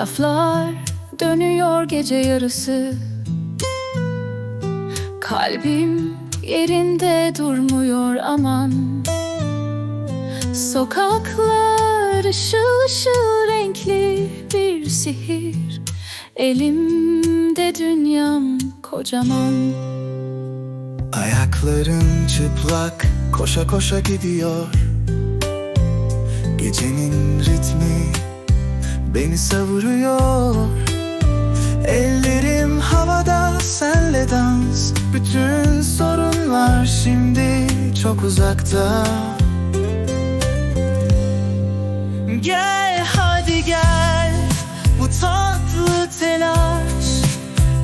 Fotoğraflar dönüyor gece yarısı. Kalbim yerinde durmuyor aman. Sokaklar ışıl ışıl renkli bir sihir. Elimde dünyam kocaman. Ayakların çıplak koşa koşa gidiyor. Gecenin ritmi beni savuruyor. Ellerim havada senle dans. Bütün sorunlar şimdi çok uzakta. Gel hadi gel. Bu tatlı telaş.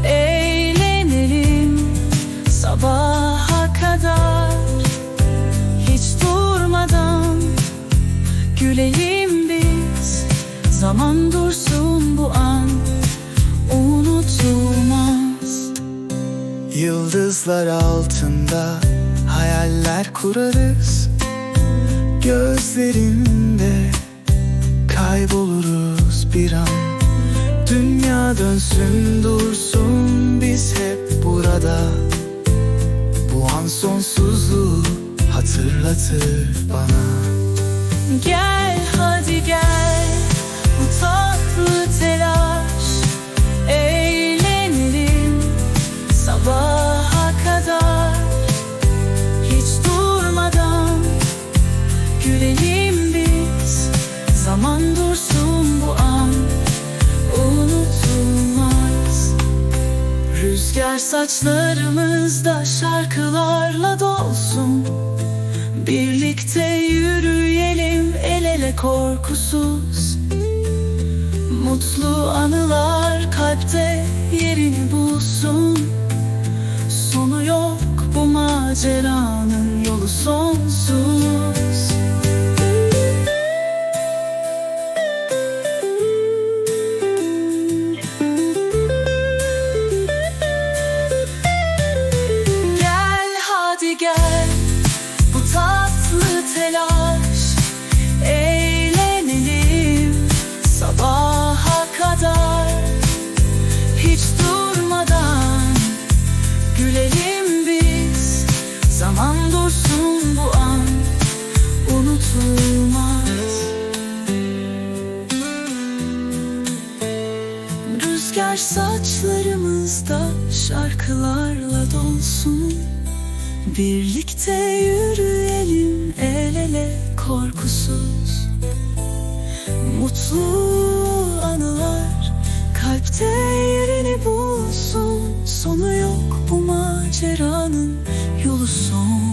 Eğlenelim sabaha kadar. Hiç durmadan gülelim Zaman dursun bu an unutulmaz. Yıldızlar altında hayaller kurarız. Gözlerinde kayboluruz bir an. Dünya dönsün dursun biz hep burada. Bu an sonsuzluğu hatırlatır bana. Gel hadi gel Zaman dursun bu an unutulmaz. Rüzgar saçlarımızda şarkılarla dolsun. Birlikte yürüyelim el ele korkusuz. Mutlu anılar kalpte yerini bulsun. Sonu yok bu maceranın yolu sonsuz Rüzgar saçlarımızda şarkılarla dolsun. Birlikte yürüyelim el ele korkusuz. Mutlu anılar kalpte yerini bulsun. Sonu yok bu maceranın yolu son.